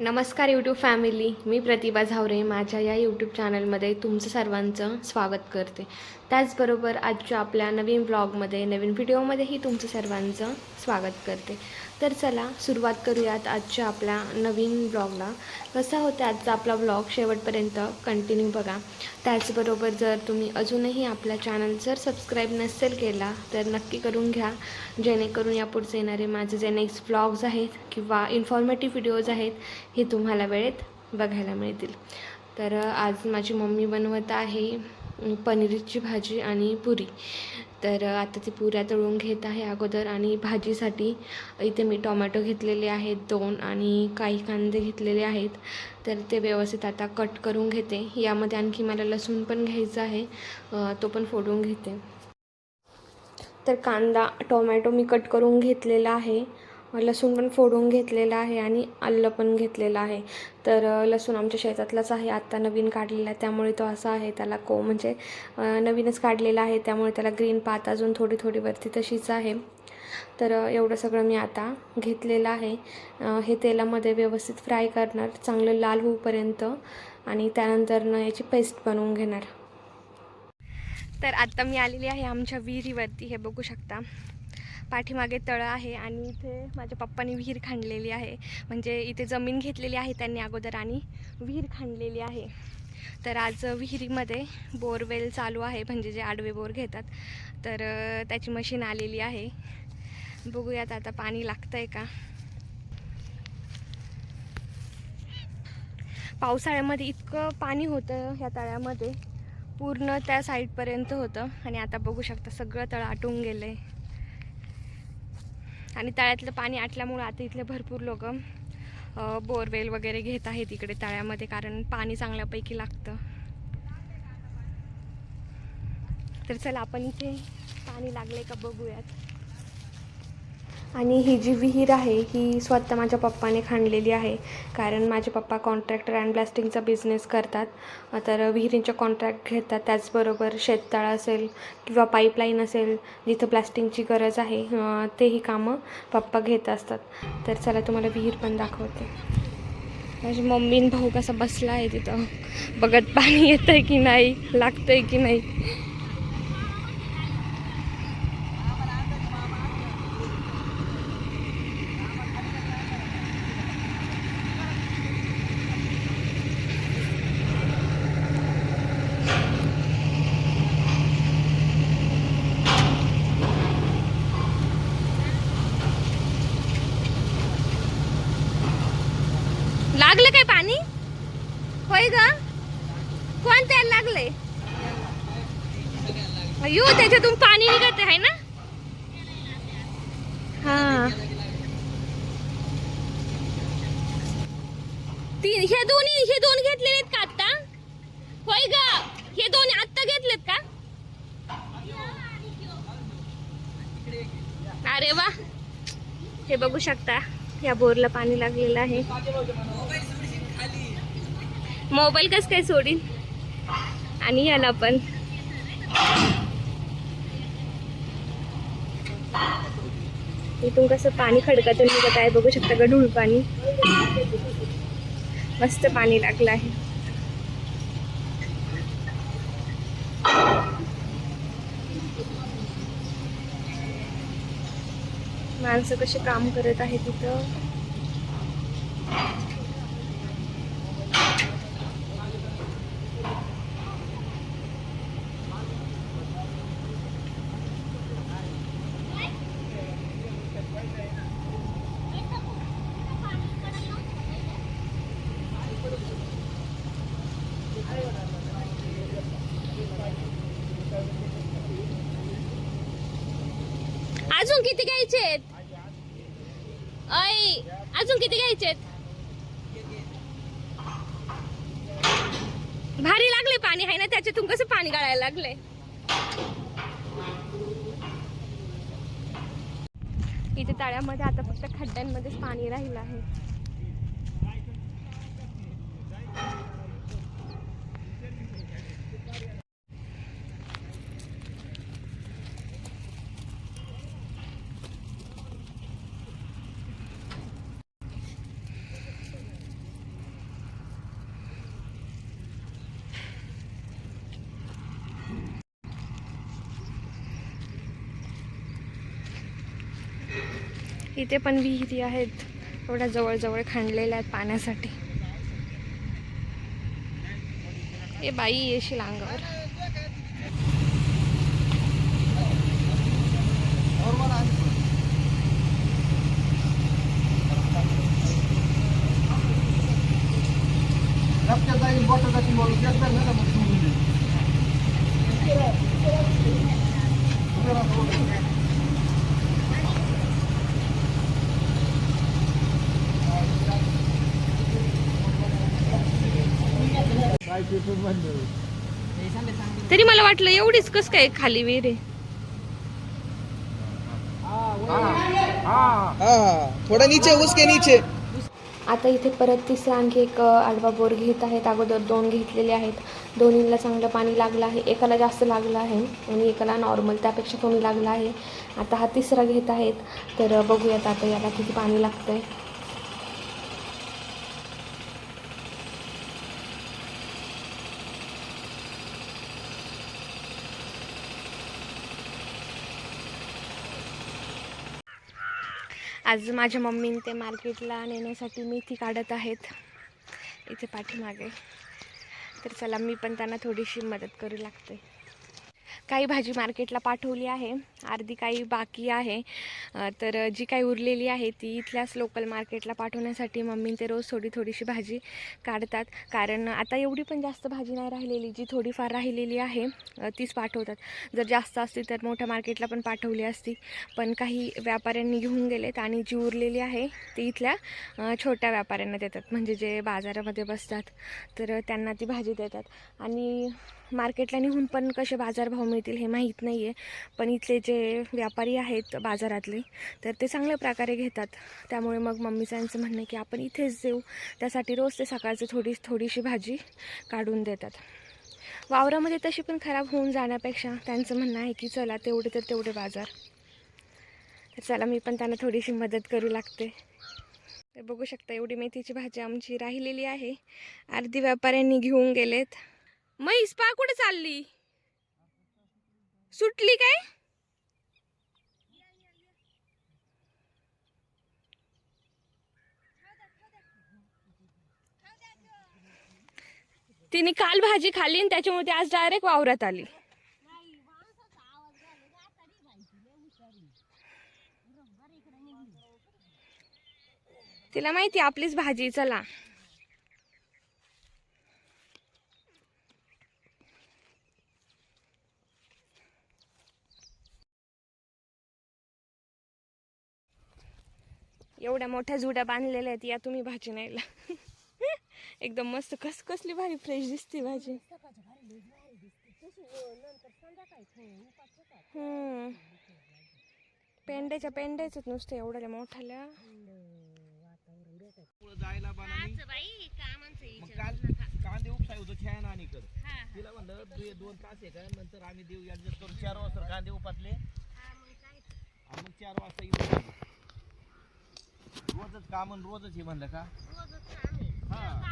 नमस्कार YouTube family मी प्रतिभा झावरे. माझ्या या यूट्यूब चॅनलमध्ये तुमचं सर्वांचं स्वागत करते. त्याचबरोबर आजच्या आपल्या नवीन ब्लॉगमध्ये नवीन व्हिडिओमध्येही तुमचं सर्वांचं स्वागत करते. तर चला सुरुवात करूयात आजच्या आपल्या नवीन ब्लॉगला कसा होता आजचा आपला ब्लॉग शेवटपर्यंत? कंटिन्यू बघा. त्याचबरोबर जर तुम्ही अजूनही आपला चॅनल जर सबस्क्राईब नसेल केला तर नक्की करून घ्या. जेणेकरून यापुढचे येणारे माझे जे नेक्स्ट ब्लॉग्स आहेत किंवा इन्फॉर्मेटिव्ह व्हिडिओज आहेत हे तुम्हाला वेळेत बघायला मिळतील. तर आज माझी मम्मी बनवत आहे पनीरची भाजी आणि पुरी. तर आता ती पुऱ्या तळून घेत आहे अगोदर आणि भाजीसाठी इथे मी टोमॅटो घेतलेले आहेत दोन आणि काही कांदे घेतलेले आहेत. तर ते व्यवस्थित आता कट करून घेते. यामध्ये आणखी मला लसूण पण घ्यायचा आहे. तो पण फोडून घेते. तर कांदा टोमॅटो मी कट करून घेतलेला आहे. लसूण पण फोडून घेतलेला आहे आणि आलं पण घेतलेलं आहे. तर लसूण आमच्या शेतातलाच आहे आत्ता नवीन काढलेला आहे. त्यामुळे तो असा आहे त्याला को म्हणजे नवीनच काढलेला आहे. त्यामुळे त्याला ग्रीन पात अजून थोडी थोडी वरती तशीच आहे. तर एवढं सगळं मी आता घेतलेलं आहे. हे तेलामध्ये व्यवस्थित फ्राय करणार. चांगलं लाल होऊपर्यंत आणि त्यानंतर याची पेस्ट बनवून घेणार. तर आत्ता मी आलेली आहे आमच्या विहिरीवरती. हे बघू शकता. पाठीमागे तळं आहे आणि इथे माझ्या पप्पानी विहीर खांडलेली आहे. म्हणजे इथे जमीन घेतलेली आहे त्यांनी अगोदर आणि विहीर खांडलेली आहे. तर आज विहिरीमध्ये बोरवेल चालू आहे म्हणजे जे आडवे बोर घेतात. तर त्याची मशीन आलेली आहे. बघूयात आता पाणी लागतं आहे का? पावसाळ्यामध्ये इतकं पाणी होतं ह्या तळ्यामध्ये. पूर्ण त्या साईडपर्यंत होतं. आणि आता बघू शकता सगळं तळ आटून गेलं आहे आणि तळ्यातलं पाणी आटल्यामुळं आता इथले भरपूर लोक बोरवेल वगैरे घेत आहेत इकडे तळ्यामध्ये कारण पाणी चांगल्यापैकी लागतं. तर चला आपण इथे पाणी लागले का बघूयात. आणि ही जी विहीर आहे ही स्वतः माझ्या पप्पाने खाणलेली आहे. कारण माझे पप्पा कॉन्ट्रॅक्टर अँड ब्लास्टिंगचा बिझनेस करतात. तर विहिरींचे कॉन्ट्रॅक्ट घेतात. त्याचबरोबर शेततळ असेल किंवा पाईपलाईन असेल जिथं ब्लास्टिंगची गरज आहे तेही कामं पप्पा घेत असतात. तर चला तुम्हाला विहीर पण दाखवते. माझी मम्मी आणि भाऊ कसा बसला आहे तिथं. बघत पाणी येतं आहे की नाही लागतं आहे की नाही लागलं काय पाणी होय ग कोण त्याला लागलंय त्याच्यातून पाणी निघत आहे ना? हा. हे दोन्ही हे दोन घेतलेले आहेत का आता होय ग. हे दोन आत्ता घेतलेत का? अरे वा. हे बघू शकता या बोरला पाणी लागलेलं आहे. मोबाईल कस काय सोडीन? आणि याला पण. इथून कसं पाणी खडकातून निघत आहे. बघू शकता ढूळ पाणी? मस्त पाणी लागलं आहे. माणसं कसे काम करत आहे तिथं अजून किती घ्यायचे आहेत अय अजून किती घ्यायचे आहेत भारी लागले पाणी आहे ना त्याच्यातून कसं पाणी गाळायला लागले इथे तळ्यामध्ये आता फक्त खड्ड्यांमध्येच पाणी राहिलं आहे. इथे पण विहिरी आहेत. एवढ्या जवळजवळ खांडलेल्या आहेत पाण्यासाठी. ए बाई येशील अंगावर? तरी मला वाटलं एवढीच कस काय खाली विहीर आहे? हाँ थोड़ा नीचे उसके नीचे. आता इथे परत तिसरा आणखी एक आडवा बोर घेत आहेत. अगोदर दोन घेतलेले आहेत. दोन्हीला चांगलं पाणी लागलं आहे. एकाला जास्त लागलं आहे आणि एकाला नॉर्मल त्यापेक्षा कमी लागलं आहे. आता हा तिसरा घेत आहेत. तर बघूयात आता याला किती पाणी लागतं आहे आज माझ्या मम्मीने ते मार्केटला नेण्यासाठी मेथी काढत आहेत. इथे पाठीमागे. तर चला मी पण त्यांना थोडीशी मदत करू लागते. काही भाजी मार्केटला पाठवली आहे. अर्धी काही बाकी आहे. तर जी काही उरलेली आहे ती इथल्याच लोकल मार्केटला पाठवण्यासाठी मम्मी ते रोज थोडी थोडीशी भाजी काढतात. कारण आता एवढी पण जास्त भाजी नाही राहिलेली जी थोडीफार राहिलेली आहे तीच पाठवतात. जर जास्त असती तर मोठ्या मार्केटला पण पाठवली असती. पण काही व्यापाऱ्यांनी घेऊन गेलेत आणि जी उरलेली आहे ती इथल्या छोट्या व्यापाऱ्यांना देतात. म्हणजे जे बाजारामध्ये बसतात तर त्यांना ती भाजी देतात. आणि मार्केटला निघून पण कसे बाजारभाव मिळतील हे माहीत नाही आहे पण इथले जे व्यापारी आहेत बाजारातले तर ते चांगल्या प्रकारे घेतात. त्यामुळे मग मम्मीचं यांचं म्हणणं की आपण इथेच देऊ. त्यासाठी रोज ते सकाळचं थोडी थोडीशी भाजी काढून देतात. वावरामध्ये तशी पण खराब होऊन जाण्यापेक्षा त्यांचं म्हणणं आहे की चला तेवढे तर तेवढे बाजार. तर चला मी पण त्यांना थोडीशी मदत करू लागते. ते बघू शकता एवढी मेथीची भाजी आमची राहिलेली आहे. अर्धी व्यापाऱ्यांनी घेऊन गेलेत. म्हैस पा कुठे चालली? सुटली काय? तिने काल भाजी खाल्ली आणि त्याच्यामुळे ती आज डायरेक्ट वावरात आली. तिला माहिती आपलीच भाजी चला. एवढ्या मोठ्या जुड्या बांधलेल्या आहेत या तुम्ही भाजी न्यायला. एकदम मस्त कस कसली भारी फ्रेश दिसते भाजी हम्म. पेंड्याच्या पेंड्याच नुसतं एवढ्या मोठ्याल्या पुढं जायला कांदे उपसाय होतो छान आणि कर तिला म्हणलं दोन तास आहे का? नंतर आम्ही देऊ. ऍडजस्ट चार वाजता कांदे मग चार वाजता येऊ रोजच काम रोजच हे म्हणलं का? हा.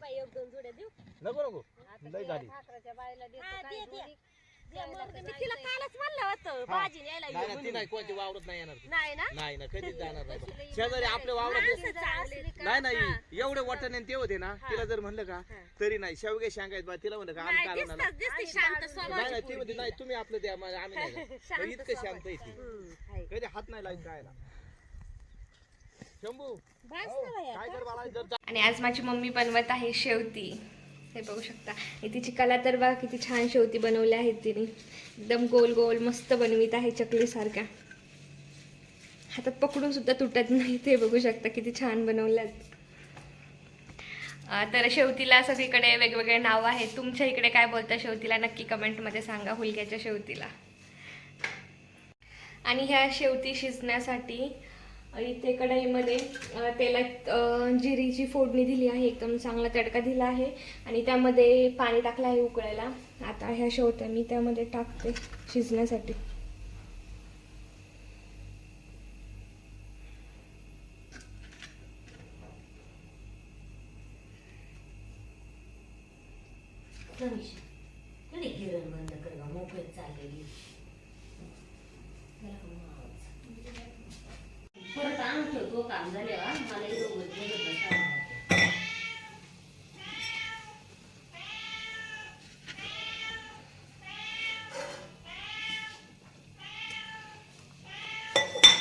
नको नको. लय झाली. तिला कालच म्हणलं होतं भाजी न्यायला नाही ये ना ती नाही कोणती वावरत नाही येणार. ती. नाही ना? नाही ना कधीच जाणार नाही. शेजारी आपल्या वावरात माणसं चांगली का? नाही नाही एवढे वाटणे ते होते ना तिला जर म्हणलं का तरी नाही. शेवगे सांगायत बा तिला म्हणलं का आम्ही नाही, काढून आणू. दिसतात, दिसते शांत नाही ती म्हणते नाही तुम्ही आपलं द्या मग आम्ही नाही का. इतकं शांत. आहे ती. कधी हात नाही लावत काय ना बाया. काय कर बाळा जर जा- आणि आज माझी मम्मी बनवत आहे शेवती हे बघू शकता. तिची कला तर बघा किती छान शेवती बनवल्या आहेत तिने. एकदम गोल गोल मस्त बनवीत आहे चकलीसारख्या हातात पकडून सुद्धा तुटत नाही ते बघू शकता किती छान बनवल्यात तर शेवतीला सगळीकडे वेगवेगळे नाव आहेत. तुमच्या इकडे काय बोलता शेवतीला नक्की कमेंटमध्ये सांगा हुलग्याच्या शेवतीला आणि ह्या शेवटी शिजण्यासाठी इथे कढईमध्ये तेलात जिरीची फोडणी दिली आहे एकदम चांगला तडका दिला आहे. आणि त्यामध्ये पाणी टाकलं आहे उकळायला. आता ह्या शेवत्या मी त्यामध्ये टाकते शिजण्यासाठी. बंद कर चाललेली त्याला का मावाचं? परत आणतो तो काम झाल्यावर मला एवढं बघत बसावं लागतं.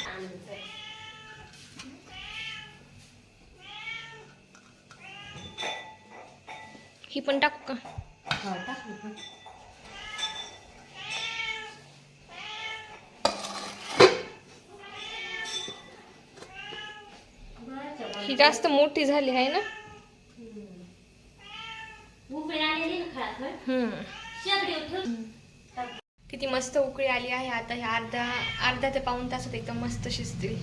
आणायचं. ही पण टाकू का हो, टाक ना पण. बरं, चला. ही जास्त मोठी झाली आहे ना? हम्म. किती मस्त उकळी आली आहे. आता ह्या अर्धा अर्धा ते पाऊन तासात एकदम मस्त शिजतील.